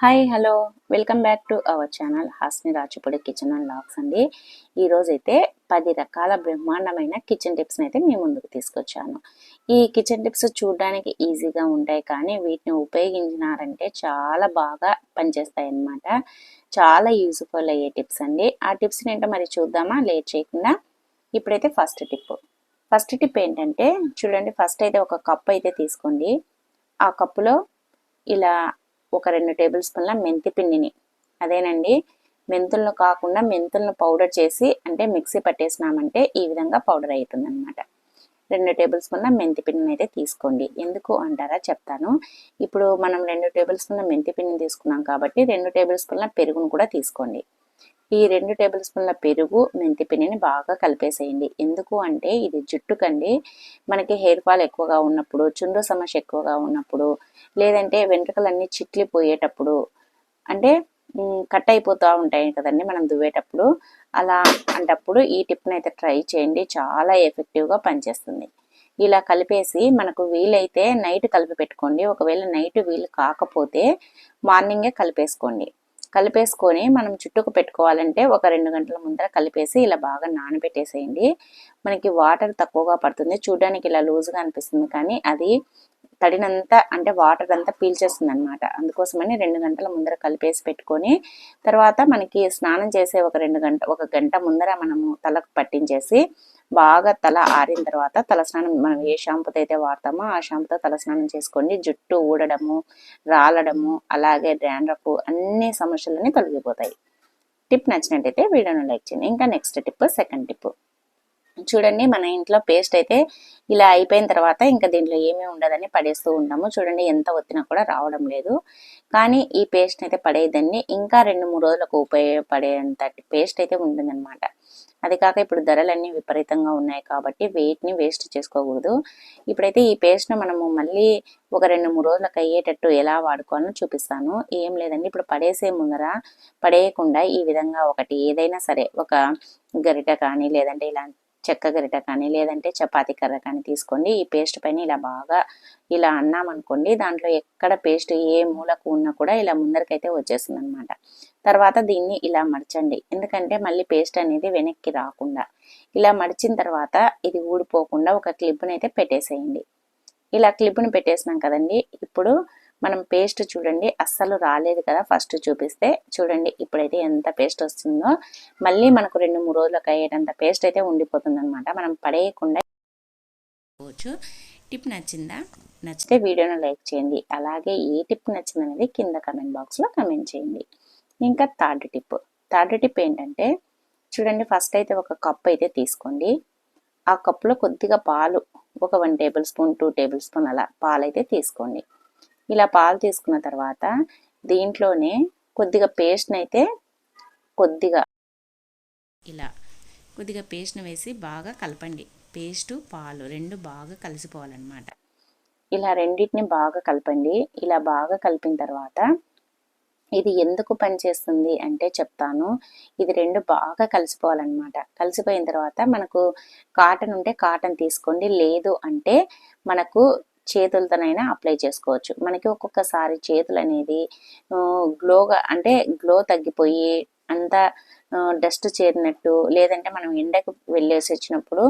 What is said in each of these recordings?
Hi hello. Welcome back to our channel Hasni రాచిపూడి kitchen and lakhs అండి. ఈరోజైతే అయితే పది రకాల బ్రహ్మాండమైన కిచెన్ టిప్స్ని అయితే మీ ముందుకు తీసుకొచ్చాను. ఈ కిచెన్ టిప్స్ చూడడానికి ఈజీగా ఉంటాయి కానీ వీటిని ఉపయోగించినారంటే చాలా బాగా పనిచేస్తాయి అన్నమాట చాలా యూజ్ఫుల్ అయ్యే టిప్స్ అండి. ఆ టిప్స్ ఏంటో మరి చూద్దామా? లేట్ చేయకుండా. ఇప్పుడైతే ఫస్ట్ టిప్. ఫస్ట్ టిప్ ఏంటంటే చూడండి ఫస్ట్ అయితే ఒక కప్ అయితే తీసుకోండి. ఆ కప్పులో ఇలా ఒక రెండు టేబుల్ స్పూన్ల మెంతి పిండిని. అదేనండి మెంతులను కాకుండా మెంతులను పౌడర్ చేసి అంటే మిక్సీ పట్టేసినామంటే ఈ విధంగా పౌడర్ అవుతుంది అనమాట రెండు టేబుల్ స్పూన్ల మెంతి పిండిని అయితే తీసుకోండి. ఎందుకు అంటారా చెప్తాను. ఇప్పుడు మనం రెండు టేబుల్ స్పూన్ల మెంతి పిండిని తీసుకున్నాం కాబట్టి రెండు టేబుల్ స్పూన్ల పెరుగును కూడా తీసుకోండి. ఈ రెండు టేబుల్ స్పూన్ల పెరుగు మెంతి పిండిని బాగా కలిపేసేయండి. ఎందుకు అంటే ఇది జుట్టుకండి. మనకి హెయిర్ ఫాల్ ఎక్కువగా ఉన్నప్పుడు చుండ్రు సమస్య ఎక్కువగా ఉన్నప్పుడు లేదంటే వెంట్రుకలన్నీ చిట్లిపోయేటప్పుడు అంటే కట్ అయిపోతూ ఉంటాయి కదండి మనం దువ్వేటప్పుడు. అలా అంటప్పుడు ఈ టిప్ని అయితే ట్రై చేయండి. చాలా ఎఫెక్టివ్గా పనిచేస్తుంది. ఇలా కలిపేసి మనకు వీలైతే నైట్ కలిపి పెట్టుకోండి. ఒకవేళ నైట్ వీలు కాకపోతే మార్నింగే కలిపేసుకోండి. కలిపేసుకొని మనం చుట్టుకు పెట్టుకోవాలంటే ఒక రెండు గంటల ముందర కలిపేసి ఇలా బాగా నానబెట్టేసేయండి. మనకి వాటర్ తక్కువగా పడుతుంది. చూడడానికి ఇలా లూజ్గా అనిపిస్తుంది కానీ అది తడినంతా అంటే వాటర్ అంతా పీల్చేస్తుంది అనమాట అందుకోసమని రెండు గంటల ముందర కలిపేసి పెట్టుకొని తర్వాత మనకి స్నానం చేసే ఒక రెండు గంట ఒక గంట ముందర మనము తలకు పట్టించేసి బాగా తల ఆరిన తర్వాత తలస్నానం మనం ఏ షాంపూతో అయితే వాడతామో ఆ షాంపూతో తలస్నానం చేసుకోండి జుట్టు ఊడడము రాలడము అలాగే డ్యాండ్రఫ్ అన్ని సమస్యలన్నీ తొలగిపోతాయి. టిప్ నచ్చినట్టయితే వీడియోను లైక్ చేయండి. ఇంకా నెక్స్ట్ టిప్ సెకండ్ టిప్. చూడండి మన ఇంట్లో పేస్ట్ అయితే ఇలా అయిపోయిన తర్వాత ఇంకా దీంట్లో ఏమీ ఉండదని పడేస్తూ ఉంటాము చూడండి ఎంత ఒత్తినా కూడా రావడం లేదు. కానీ ఈ పేస్ట్ అయితే పడేదండి ఇంకా రెండు మూడు రోజులకు ఉపయోగపడేంత పేస్ట్ అయితే ఉంటుందన్నమాట. అది కాక ఇప్పుడు ధరలన్నీ విపరీతంగా ఉన్నాయి కాబట్టి వెయిట్ని వేస్ట్ చేసుకోకూడదు. ఇప్పుడైతే ఈ పేస్ట్ను మనము మళ్ళీ ఒక రెండు మూడు రోజులకు అయ్యేటట్టు ఎలా వాడుకోవాలో చూపిస్తాను. ఏం లేదండి ఇప్పుడు పడేసే ముందర పడేయకుండా ఈ విధంగా ఒకటి ఏదైనా సరే ఒక గరిట కానీ లేదంటే ఇలాంటి చెక్క గరిట కానీ లేదంటే చపాతి కర్ర కానీ తీసుకోండి. ఈ పేస్ట్ పైన ఇలా బాగా ఇలా అన్నామనుకోండి దాంట్లో ఎక్కడ పేస్ట్ ఏ మూలకు ఉన్నా కూడా ఇలా ముందరికైతే వచ్చేస్తుంది అనమాట తర్వాత దీన్ని ఇలా మడచండి. ఎందుకంటే మళ్ళీ పేస్ట్ అనేది వెనక్కి రాకుండా. ఇలా మడిచిన తర్వాత ఇది ఊడిపోకుండా ఒక క్లిప్ని అయితే పెట్టేసేయండి. ఇలా క్లిప్ని పెట్టేసినాం కదండి. ఇప్పుడు మనం పేస్ట్ చూడండి. అస్సలు రాలేదు కదా ఫస్ట్ చూపిస్తే. చూడండి ఇప్పుడైతే ఎంత పేస్ట్ వస్తుందో. మళ్ళీ మనకు రెండు మూడు రోజులకు అయ్యేటంత పేస్ట్ అయితే ఉండిపోతుంది అనమాట మనం పడేయకుండా టిప్ నచ్చిందా? నచ్చితే వీడియోను లైక్ చేయండి. అలాగే ఏ టిప్ నచ్చిందనేది కింద కమెంట్ బాక్స్లో కమెంట్ చేయండి. ఇంకా థర్డ్ టిప్. థర్డ్ టిప్ ఏంటంటే చూడండి ఫస్ట్ అయితే ఒక కప్ అయితే తీసుకోండి. ఆ కప్పులో కొద్దిగా పాలు ఒక one tablespoon two tablespoon అలా పాలు అయితే తీసుకోండి. ఇలా పాలు తీసుకున్న తర్వాత దీంట్లోనే కొద్దిగా పేస్ట్ని అయితే కొద్దిగా ఇలా కొద్దిగా పేస్ట్ని వేసి బాగా కలపండి. పేస్టు పాలు రెండు బాగా కలిసిపోవాలన్నమాట. ఇలా రెండింటిని బాగా కలపండి. ఇలా బాగా కలిపిన తర్వాత ఇది ఎందుకు పనిచేస్తుంది అంటే చెప్తాను. ఇది రెండు బాగా కలిసిపోవాలన్నమాట. కలిసిపోయిన తర్వాత మనకు కాటన్ ఉంటే కాటన్ తీసుకోండి. లేదు అంటే మనకు చేతులతోనైనా అప్లై చేసుకోవచ్చు. మనకి ఒక్కొక్కసారి చేతులు అనేది గ్లోగా అంటే గ్లో తగ్గిపోయి అంతా డస్ట్ చేరినట్టు లేదంటే మనం ఎండకు వెళ్ళేసి వచ్చినప్పుడు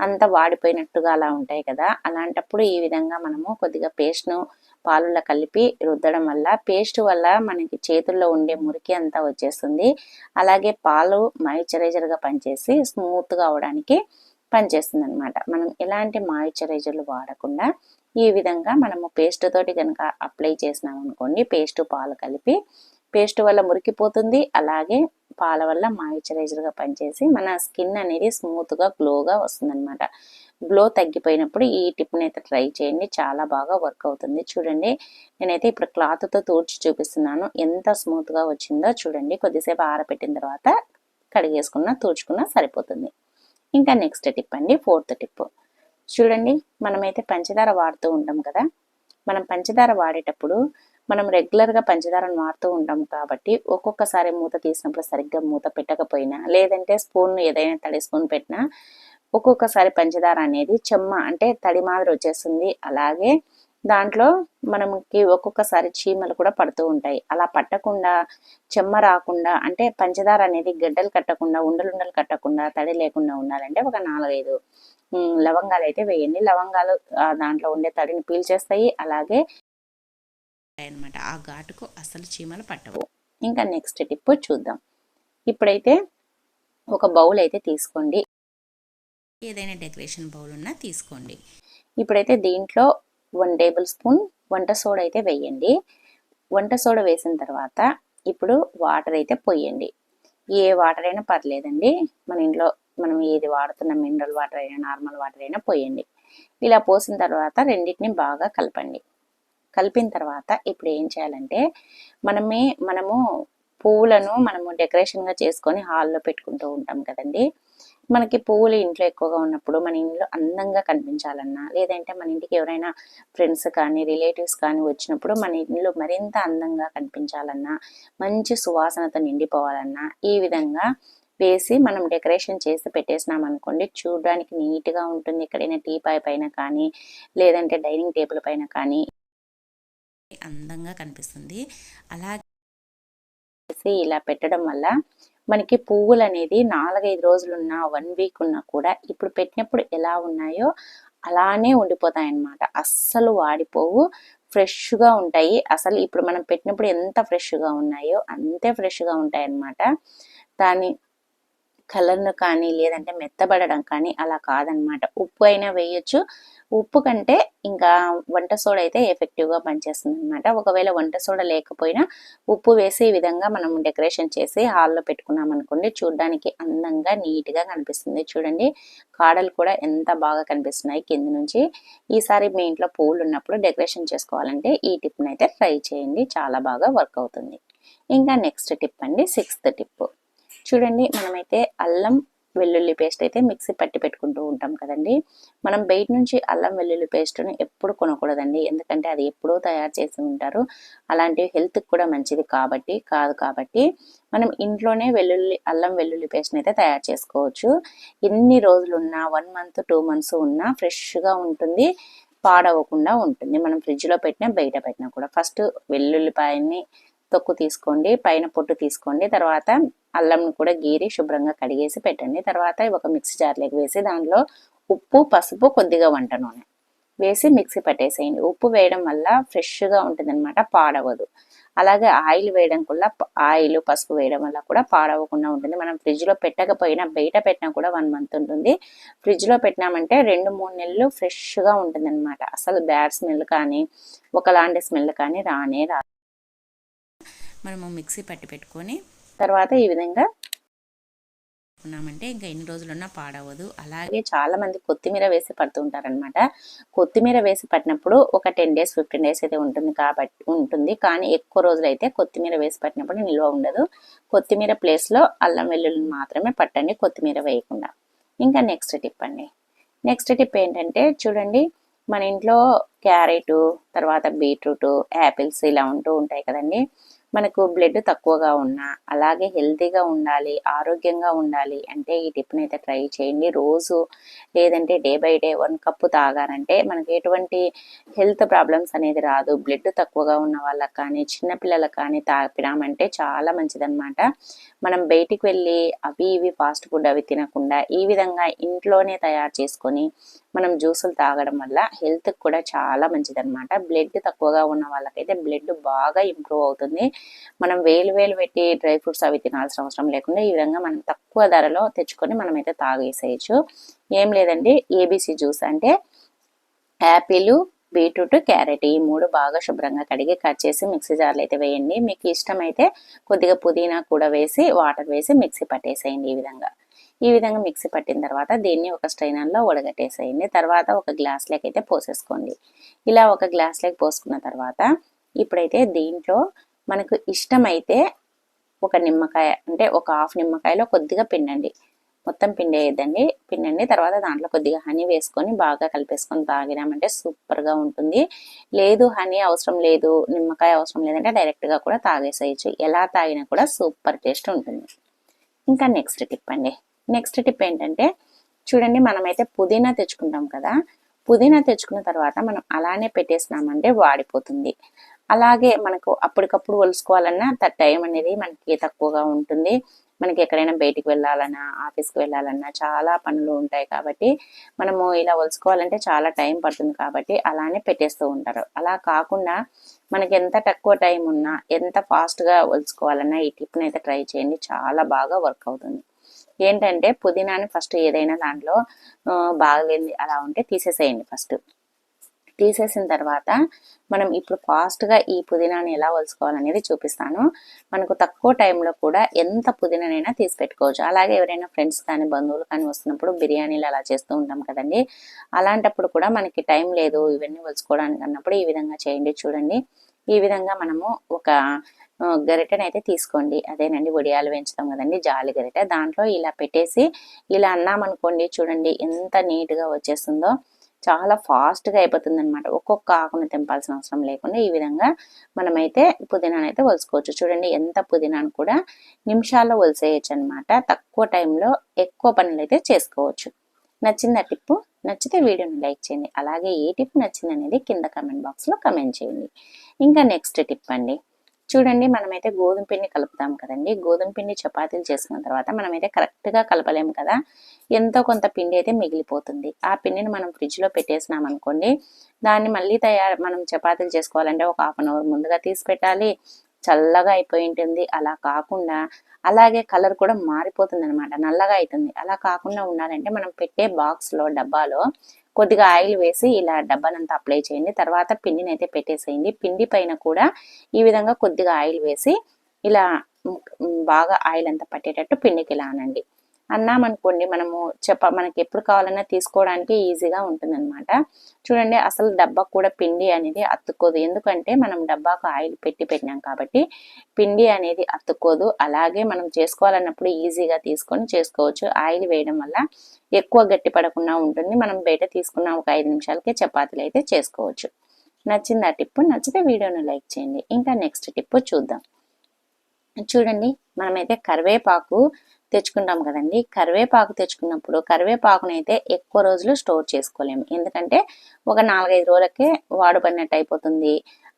అంత వాడిపోయినట్టుగా అలా ఉంటాయి కదా. అలాంటప్పుడు ఈ విధంగా మనము కొద్దిగా పేస్ట్ను పాలులో కలిపి రుద్దడం వల్ల పేస్ట్ వల్ల మనకి చేతుల్లో ఉండే మురికి అంతా వచ్చేస్తుంది. అలాగే పాలు మాయిశ్చరైజర్గా పనిచేసి స్మూత్గా అవడానికి పనిచేస్తుంది అనమాట మనం ఎలాంటి మాయిశ్చరైజర్లు వాడకుండా ఈ విధంగా మనము పేస్ట్ తోటి కనుక అప్లై చేసినాం అనుకోండి పేస్ట్ పాలు కలిపి పేస్ట్ వల్ల మురికిపోతుంది. అలాగే పాల వల్ల మాయిశ్చరైజర్గా పనిచేసి మన స్కిన్ అనేది స్మూత్గా గ్లోగా వస్తుందన్నమాట. గ్లో తగ్గిపోయినప్పుడు ఈ టిప్ని అయితే ట్రై చేయండి. చాలా బాగా వర్క్ అవుతుంది. చూడండి నేనైతే ఇప్పుడు క్లాత్తో తూడ్చి చూపిస్తున్నాను. ఎంత స్మూత్గా వచ్చిందో చూడండి. కొద్దిసేపు ఆరబెట్టిన తర్వాత కడిగేసుకున్నా తూడ్చుకున్నా సరిపోతుంది. ఇంకా నెక్స్ట్ టిప్ అండి ఫోర్త్ టిప్. చూడండి మనమైతే పంచదార వాడుతూ ఉంటాం కదా. మనం పంచదార వాడేటప్పుడు మనం రెగ్యులర్గా పంచదారను వాడుతూ ఉంటాం కాబట్టి ఒక్కొక్కసారి మూత తీసినప్పుడు సరిగ్గా మూత పెట్టకపోయినా లేదంటే స్పూన్ ఏదైనా తడి స్పూన్ పెట్టినా ఒక్కొక్కసారి పంచదార అనేది చెమ్మ అంటే తడి మాదిరి వచ్చేస్తుంది. అలాగే దాంట్లో మనకి ఒక్కొక్కసారి చీమలు కూడా పడుతూ ఉంటాయి. అలా పట్టకుండా చెమ్మ రాకుండా అంటే పంచదార అనేది గడ్డలు కట్టకుండా ఉండలుండలు కట్టకుండా తడి లేకుండా ఉండాలంటే ఒక నాలుగైదు లవంగాలు అయితే వేయండి. లవంగాలు దాంట్లో ఉండే తడిని పీల్చేస్తాయి. అలాగే అనమాట ఆ ఘాటుకు అసలు చీమలు పట్టవు. ఇంకా నెక్స్ట్ టిప్ చూద్దాం. ఇప్పుడైతే ఒక బౌల్ అయితే తీసుకోండి. ఏదైనా డెకరేషన్ బౌల్ ఉన్నా తీసుకోండి. ఇప్పుడైతే దీంట్లో వన్ టేబుల్ స్పూన్ వంట సోడా అయితే వేయండి. వంట సోడా వేసిన తర్వాత ఇప్పుడు వాటర్ అయితే పోయండి. ఏ వాటర్ అయినా పర్లేదండి. మన ఇంట్లో మనం ఏది వాడుతున్న మినరల్ వాటర్ అయినా నార్మల్ వాటర్ అయినా పోయండి. ఇలా పోసిన తర్వాత రెండింటిని బాగా కలపండి. కలిపిన తర్వాత ఇప్పుడు ఏం చేయాలంటే మనమే మనము పువ్వులను మనము డెకరేషన్గా చేసుకొని హాల్లో పెట్టుకుంటూ ఉంటాం కదండి. మనకి పువ్వులు ఇంట్లో ఎక్కువగా ఉన్నప్పుడు మన ఇంట్లో అందంగా కనిపించాలన్నా లేదంటే మన ఇంటికి ఎవరైనా ఫ్రెండ్స్ కానీ రిలేటివ్స్ కానీ వచ్చినప్పుడు మన ఇంట్లో మరింత అందంగా కనిపించాలన్నా మంచి సువాసనతో నిండిపోవాలన్నా ఈ విధంగా వేసి మనం డెకరేషన్ చేసి పెట్టేసినాం అనుకోండి చూడడానికి నీట్గా ఉంటుంది. ఎక్కడైనా టీ పై పైన కానీ లేదంటే డైనింగ్ టేబుల్ పైన కానీ అందంగా కనిపిస్తుంది. అలాగే ఇలా పెట్టడం వల్ల మనకి పువ్వులు అనేది నాలుగైదు రోజులు ఉన్నా వన్ వీక్ ఉన్నా కూడా ఇప్పుడు పెట్టినప్పుడు ఎలా ఉన్నాయో అలానే ఉండిపోతాయి అన్నమాట అస్సలు వాడిపోవు. ఫ్రెష్గా ఉంటాయి. అసలు ఇప్పుడు మనం పెట్టినప్పుడు ఎంత ఫ్రెష్గా ఉన్నాయో అంతే ఫ్రెష్గా ఉంటాయి అన్నమాట దాని కలర్ను కానీ లేదంటే మెత్తబడడం కానీ అలా కాదనమాట. ఉప్పు అయినా వేయొచ్చు. ఉప్పు కంటే ఇంకా వంట సోడా అయితే ఎఫెక్టివ్గా పనిచేస్తుంది అనమాట ఒకవేళ వంట సోడా లేకపోయినా ఉప్పు వేసి ఈ విధంగా మనం డెకరేషన్ చేసి హాల్లో పెట్టుకున్నాం అనుకోండి చూడడానికి అందంగా నీట్గా కనిపిస్తుంది. చూడండి కాడలు కూడా ఎంత బాగా కనిపిస్తున్నాయి కింద నుంచి. ఈసారి మీ ఇంట్లో పూలు ఉన్నప్పుడు డెకరేషన్ చేసుకోవాలంటే ఈ టిప్ని అయితే ట్రై చేయండి. చాలా బాగా వర్క్ అవుతుంది. ఇంకా నెక్స్ట్ టిప్ అండి సిక్స్త్ టిప్ చూడండి మనమైతే అల్లం వెల్లుల్లి పేస్ట్ అయితే మిక్సీ పట్టి పెట్టుకుంటూ ఉంటాం కదండి. మనం బయట నుంచి అల్లం వెల్లుల్లి పేస్ట్ని ఎప్పుడు కొనకూడదండి. ఎందుకంటే అది ఎప్పుడో తయారు చేసి ఉంటారు. అలాంటివి హెల్త్కి కూడా మంచిది కాబట్టి కాదు కాబట్టి మనం ఇంట్లోనే వెల్లుల్లి అల్లం వెల్లుల్లి పేస్ట్ని అయితే తయారు చేసుకోవచ్చు. ఎన్ని రోజులు ఉన్నా వన్ మంత్ టూ మంత్స్ ఉన్నా ఫ్రెష్గా ఉంటుంది పాడవకుండా ఉంటుంది. మనం ఫ్రిడ్జ్లో పెట్టినా బయట పెట్టినా కూడా. ఫస్ట్ వెల్లుల్లిపాయని తొక్కు తీసుకోండి పైన పొట్టు తీసుకోండి తర్వాత అల్లంను కూడా గీరి శుభ్రంగా కడిగేసి పెట్టండి. తర్వాత ఒక మిక్సీ జార్లోకి వేసి దాంట్లో ఉప్పు పసుపు కొద్దిగా వంట నూనె వేసి మిక్సీ పట్టేసేయండి. ఉప్పు వేయడం వల్ల ఫ్రెష్గా ఉంటుందన్నమాట పాడవదు. అలాగే ఆయిల్ వేయడం కూడా ఆయిల్ పసుపు వేయడం వల్ల కూడా పాడవకుండా ఉంటుంది. మనం ఫ్రిడ్జ్లో పెట్టకపోయినా బయట పెట్టినా కూడా వన్ మంత్ ఉంటుంది. ఫ్రిడ్జ్లో పెట్టినామంటే రెండు మూడు నెలలు ఫ్రెష్గా ఉంటుందన్నమాట. అసలు బ్యాడ్ స్మెల్ కానీ ఒకలాంటి స్మెల్ కానీ రానే రా మనము మిక్సీ పట్టి పెట్టుకొని తర్వాత ఈ విధంగా ఉన్నామంటే ఇంకా ఎన్ని రోజులున్నా పాడవదు. అలాగే చాలా మంది కొత్తిమీర వేసి పడుతూ ఉంటారనమాట కొత్తిమీర వేసి పట్టినప్పుడు ఒక టెన్ డేస్ ఫిఫ్టీన్ డేస్ అయితే ఉంటుంది కాబట్టి ఉంటుంది. కానీ ఎక్కువ రోజులు అయితే కొత్తిమీర వేసి పట్టినప్పుడు నిల్వ ఉండదు. కొత్తిమీర ప్లేస్లో అల్లం వెల్లుల్లి మాత్రమే పట్టండి కొత్తిమీర వేయకుండా. ఇంకా నెక్స్ట్ టిప్ అండి. నెక్స్ట్ టిప్ ఏంటంటే చూడండి మన ఇంట్లో క్యారెట్ తర్వాత బీట్రూట్ యాపిల్స్ ఇలా ఉంటూ ఉంటాయి కదండి. మనకు బ్లడ్ తక్కువగా ఉన్నా అలాగే హెల్తీగా ఉండాలి ఆరోగ్యంగా ఉండాలి అంటే ఈ టిప్ని అయితే ట్రై చేయండి. రోజు లేదంటే day by day one cup తాగారంటే మనకి ఎటువంటి హెల్త్ ప్రాబ్లమ్స్ అనేది రాదు. బ్లడ్ తక్కువగా ఉన్న వాళ్ళకి కానీ చిన్నపిల్లలకు కానీ తాపినామంటే చాలా మంచిదన్నమాట. మనం బయటికి వెళ్ళి అవి ఇవి ఫాస్ట్ ఫుడ్ అవి తినకుండా ఈ విధంగా ఇంట్లోనే తయారు చేసుకొని మనం జ్యూసులు తాగడం వల్ల హెల్త్కి కూడా చాలా మంచిదన్నమాట. బ్లడ్ తక్కువగా ఉన్న వాళ్ళకైతే బ్లడ్ బాగా ఇంప్రూవ్ అవుతుంది. మనం వేలు వేలు పెట్టి డ్రై ఫ్రూట్స్ అవి తినాల్సిన అవసరం లేకుండా ఈ విధంగా మనం తక్కువ ధరలో తెచ్చుకొని మనమైతే తాగేసేయచ్చు. ఏం లేదండి ఏబీసీ జ్యూస్ అంటే యాపిల్ బీట్రూట్ క్యారెట్ ఈ మూడు బాగా శుభ్రంగా కడిగి కట్ చేసి మిక్సీ జార్లో అయితే వేయండి. మీకు ఇష్టమైతే కొద్దిగా పుదీనా కూడా వేసి వాటర్ వేసి మిక్సీ పట్టేసేయండి ఈ విధంగా. ఈ విధంగా మిక్సీ పట్టిన తర్వాత దీన్ని ఒక స్ట్రైనర్లో ఉడగట్టేసేయండి తర్వాత ఒక గ్లాస్లోకి అయితే పోసేసుకోండి. ఇలా ఒక గ్లాస్లోకి పోసుకున్న తర్వాత ఇప్పుడైతే దీంట్లో మనకు ఇష్టమైతే ఒక నిమ్మకాయ అంటే ఒక హాఫ్ నిమ్మకాయలో కొద్దిగా పిండండి. మొత్తం పిండేయద్దండి పిండండి తర్వాత దాంట్లో కొద్దిగా హనీ వేసుకొని బాగా కలిపేసుకొని తాగినామంటే సూపర్గా ఉంటుంది. లేదు హనీ అవసరం లేదు నిమ్మకాయ అవసరం లేదంటే డైరెక్ట్గా కూడా తాగేసేయచ్చు. ఎలా తాగినా కూడా సూపర్ టేస్ట్ ఉంటుంది. ఇంకా నెక్స్ట్ టిప్ అండి. నెక్స్ట్ టిప్ ఏంటంటే చూడండి మనమైతే పుదీనా తెచ్చుకుంటాం కదా పుదీనా తెచ్చుకున్న తర్వాత మనం అలానే పెట్టేసినామంటే వాడిపోతుంది. అలాగే మనకు అప్పటికప్పుడు ఒలుసుకోవాలన్నా త- టైం అనేది మనకి తక్కువగా ఉంటుంది. మనకి ఎక్కడైనా బయటికి వెళ్ళాలన్నా ఆఫీస్కి వెళ్ళాలన్నా చాలా పనులు ఉంటాయి కాబట్టి మనము ఇలా ఒలుసుకోవాలంటే చాలా టైం పడుతుంది కాబట్టి అలానే పెట్టేస్తూ ఉంటారు. అలా కాకుండా మనకి ఎంత తక్కువ టైం ఉన్నా ఎంత ఫాస్ట్గా ఒలుసుకోవాలన్నా ఈ టిప్ని అయితే ట్రై చేయండి. చాలా బాగా వర్క్ అవుతుంది. ఏంటంటే పుదీనాని ఫస్ట్ ఏదైనా దాంట్లో బాగలేని అలా ఉంటే తీసేసేయండి ఫస్ట్. తీసేసిన తర్వాత మనం ఇప్పుడు ఫాస్ట్గా ఈ పుదీనాని ఎలా వలుసుకోవాలనేది చూపిస్తాను. మనకు తక్కువ టైంలో కూడా ఎంత పుదీనానైనా తీసి పెట్టుకోవచ్చు. అలాగే ఎవరైనా ఫ్రెండ్స్ కానీ బంధువులు కానీ వస్తున్నప్పుడు బిర్యానీలు అలా చేస్తూ ఉంటాం కదండి. అలాంటప్పుడు కూడా మనకి టైం లేదు ఇవన్నీ వలుసుకోవడానికి అన్నప్పుడు ఈ విధంగా చేయండి. చూడండి. ఈ విధంగా మనము ఒక గరిటెని గరిటెనైతే తీసుకోండి. అదేనండి వడియాలు పెంచుతాం కదండి జాలి గరిటె. దాంట్లో ఇలా పెట్టేసి ఇలా అన్నామనుకోండి చూడండి ఎంత నీట్గా వచ్చేస్తుందో. చాలా ఫాస్ట్గా అయిపోతుంది అనమాట ఒక్కొక్క ఆకును తెంపాల్సిన అవసరం లేకుండా ఈ విధంగా మనమైతే పుదీనాను అయితే వలుసుకోవచ్చు. చూడండి ఎంత పుదీనాను కూడా నిమిషాల్లో వలిసేయచ్చు అనమాట తక్కువ టైంలో ఎక్కువ పనులు అయితే చేసుకోవచ్చు. నచ్చింది ఆ టిప్పు? నచ్చితే వీడియోని లైక్ చేయండి. అలాగే ఏ టిప్ నచ్చింది అనేది కింద కమెంట్ బాక్స్లో కమెంట్ చేయండి. ఇంకా నెక్స్ట్ టిప్ అండి. చూడండి మనమైతే గోధుమ పిండి కలుపుతాం కదండి. గోధుమ పిండి చపాతీలు చేసుకున్న తర్వాత మనమైతే కరెక్ట్గా కలపలేము కదా. ఎంతో కొంత పిండి అయితే మిగిలిపోతుంది. ఆ పిండిని మనం ఫ్రిడ్జ్లో పెట్టేసినాం అనుకోండి దాన్ని మళ్ళీ తయారు మనం చపాతీలు చేసుకోవాలంటే ఒక హాఫ్ అన్ అవర్ ముందుగా తీసి పెట్టాలి. చల్లగా అయిపోయి ఉంటుంది. అలా కాకుండా అలాగే కలర్ కూడా మారిపోతుంది అనమాట నల్లగా అవుతుంది అలా కాకుండా ఉండాలంటే మనం పెట్టే బాక్స్లో డబ్బాలో కొద్దిగా ఆయిల్ వేసి ఇలా డబ్బానంతా అప్లై చేయండి. తర్వాత పిండిని అయితే పెట్టేసేయండి. పిండి పైన కూడా ఈ విధంగా కొద్దిగా ఆయిల్ వేసి ఇలా బాగా ఆయిల్ అంతా పట్టేటట్టు పిండికి ఇలా అనండి అన్నామనుకోండి మనము చెప్ప మనకి ఎప్పుడు కావాలన్నా తీసుకోవడానికి ఈజీగా ఉంటుందన్నమాట. చూడండి అసలు డబ్బా కూడా పిండి అనేది అతుక్కోదు. ఎందుకంటే మనం డబ్బాకు ఆయిల్ పెట్టి పెట్టినాం కాబట్టి పిండి అనేది అతుక్కోదు. అలాగే మనం చేసుకోవాలన్నప్పుడు ఈజీగా తీసుకొని చేసుకోవచ్చు. ఆయిల్ వేయడం వల్ల ఎక్కువ గట్టి పడకుండా ఉంటుంది. మనం బయట తీసుకున్న ఒక ఐదు నిమిషాలకే చపాతీలు అయితే చేసుకోవచ్చు. నచ్చింది ఆ టిప్పు? నచ్చితే వీడియోను లైక్ చేయండి. ఇంకా నెక్స్ట్ టిప్పు చూద్దాం. చూడండి మనమైతే కరివేపాకు తెచ్చుకుంటాం కదండి. కరివేపాకు తెచ్చుకున్నప్పుడు కరివేపాకును అయితే ఎక్కువ రోజులు స్టోర్ చేసుకోలేము. ఎందుకంటే ఒక నాలుగైదు రోజులకే వాడుబడినట్టు అయిపోతుంది.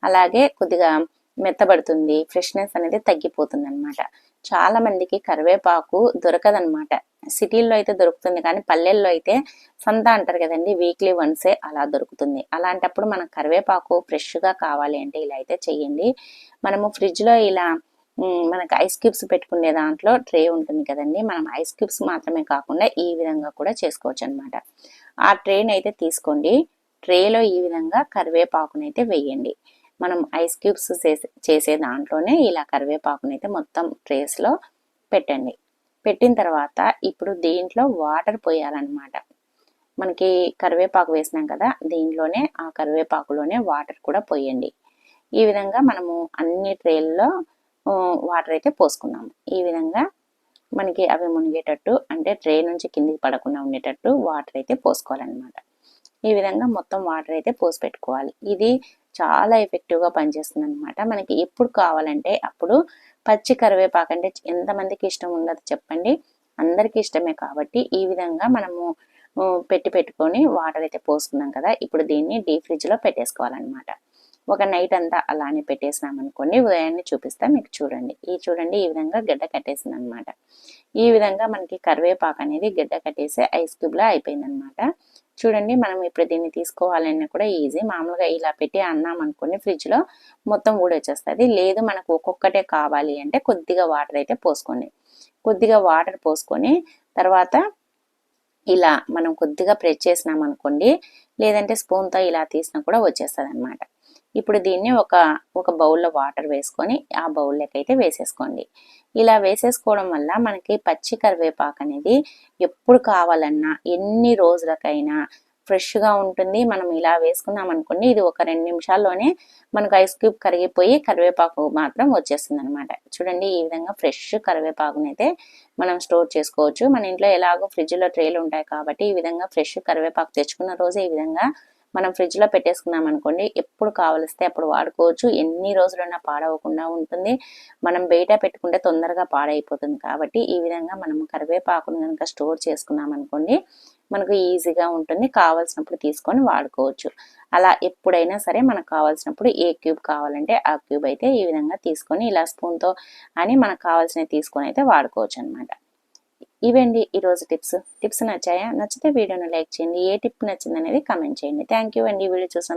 అలాగే కొద్దిగా మెత్తబడుతుంది. ఫ్రెష్నెస్ అనేది తగ్గిపోతుంది అనమాట చాలా మందికి కరివేపాకు దొరకదనమాట సిటీల్లో అయితే దొరుకుతుంది కానీ పల్లెల్లో అయితే సంత అంటారు కదండి వీక్లీ వన్సే అలా దొరుకుతుంది. అలాంటప్పుడు మనకు కరివేపాకు ఫ్రెష్గా కావాలి అంటే ఇలా అయితే చెయ్యండి. మనము ఫ్రిడ్జ్లో ఇలా మనకి ఐస్ క్యూబ్స్ పెట్టుకునే దాంట్లో ట్రే ఉంటుంది కదండి. మనం ఐస్ క్యూబ్స్ మాత్రమే కాకుండా ఈ విధంగా కూడా చేసుకోవచ్చు అనమాట ఆ ట్రేని అయితే తీసుకోండి. ట్రేలో ఈ విధంగా కరివేపాకునైతే వేయండి. మనం ఐస్ క్యూబ్స్ చేసే చేసే దాంట్లోనే ఇలా కరివేపాకునైతే మొత్తం ట్రేస్లో పెట్టండి. పెట్టిన తర్వాత ఇప్పుడు దీంట్లో వాటర్ పోయాలన్నమాట. మనకి కరివేపాకు వేసినాం కదా దీంట్లోనే ఆ కరివేపాకులోనే వాటర్ కూడా పోయండి. ఈ విధంగా మనము అన్ని ట్రేల్లో వాటర్ అయితే పోసుకున్నాము. ఈ విధంగా మనకి అవి మునిగేటట్టు అంటే ట్రే నుంచి కిందికి పడకుండా ఉండేటట్టు వాటర్ అయితే పోసుకోవాలన్నమాట. ఈ విధంగా మొత్తం వాటర్ అయితే పోసి పెట్టుకోవాలి. ఇది చాలా ఎఫెక్టివ్గా పనిచేస్తుంది అనమాట మనకి ఎప్పుడు కావాలంటే అప్పుడు పచ్చి కరివేపాకు అంటే ఎంతమందికి ఇష్టం ఉండదు చెప్పండి. అందరికీ ఇష్టమే కాబట్టి ఈ విధంగా మనము పెట్టి పెట్టుకొని వాటర్ అయితే పోసుకున్నాం కదా ఇప్పుడు దీన్ని డీప్ ఫ్రిడ్జ్లో పెట్టేసుకోవాలన్నమాట. ఒక నైట్ అంతా అలానే పెట్టేసినాం అనుకోండి ఉదయాన్నే చూపిస్తా మీకు చూడండి. ఈ చూడండి ఈ విధంగా గడ్డ కట్టేసింది అనమాట ఈ విధంగా మనకి కరివేపాకు అనేది గడ్డ కట్టేసి ఐస్ క్యూబ్లా అయిపోయింది అనమాట చూడండి మనం ఇప్పుడు దీన్ని తీసుకోవాలన్నా కూడా ఈజీ. మామూలుగా ఇలా పెట్టి అన్నాం అనుకోండి ఫ్రిడ్జ్లో మొత్తం ఊడొచ్చేస్తుంది. లేదు మనకు ఒక్కొక్కటే కావాలి అంటే కొద్దిగా వాటర్ అయితే పోసుకోండి. కొద్దిగా వాటర్ పోసుకొని తర్వాత ఇలా మనం కొద్దిగా ప్రెస్ చేసినాం అనుకోండి లేదంటే స్పూన్తో ఇలా తీసినా కూడా వచ్చేస్తుంది అనమాట ఇప్పుడు దీన్ని ఒక ఒక బౌల్లో వాటర్ వేసుకొని ఆ బౌల్లోకి అయితే వేసేసుకోండి. ఇలా వేసేసుకోవడం వల్ల మనకి పచ్చి కరివేపాకు అనేది ఎప్పుడు కావాలన్నా ఎన్ని రోజులకైనా ఫ్రెష్గా ఉంటుంది. మనం ఇలా వేసుకున్నాం అనుకోండి ఇది ఒక రెండు నిమిషాల్లోనే మనకు ఐస్ క్యూబ్ కరిగిపోయి కరివేపాకు మాత్రం వచ్చేస్తుంది అనమాట చూడండి ఈ విధంగా ఫ్రెష్ కరివేపాకునైతే మనం స్టోర్ చేసుకోవచ్చు. మన ఇంట్లో ఎలాగో ఫ్రిడ్జ్లో ట్రేలు ఉంటాయి కాబట్టి ఈ విధంగా ఫ్రెష్ కరివేపాకు తెచ్చుకున్న రోజు ఈ విధంగా మనం ఫ్రిడ్జ్లో పెట్టేసుకున్నాం అనుకోండి ఎప్పుడు కావలిస్తే అప్పుడు వాడుకోవచ్చు. ఎన్ని రోజులైనా పాడవకుండా ఉంటుంది. మనం బయట పెట్టుకుంటే తొందరగా పాడైపోతుంది కాబట్టి ఈ విధంగా మనం కరివేపాకును కనుక స్టోర్ చేసుకున్నాం అనుకోండి మనకు ఈజీగా ఉంటుంది. కావాల్సినప్పుడు తీసుకొని వాడుకోవచ్చు. అలా ఎప్పుడైనా సరే మనకు కావాల్సినప్పుడు ఏ క్యూబ్ కావాలంటే ఆ క్యూబ్ అయితే ఈ విధంగా తీసుకొని ఇలా స్పూన్తో అని మనకు కావాల్సినవి తీసుకొని అయితే వాడుకోవచ్చు అనమాట ఇవండి ఈరోజు టిప్స్. టిప్స్ నచ్చాయా? నచ్చితే వీడియోను లైక్ చేయండి. ఏ టిప్ నచ్చింది అనేది కమెంట్ చేయండి. థ్యాంక్ యూ అండి వీడియో చూసిన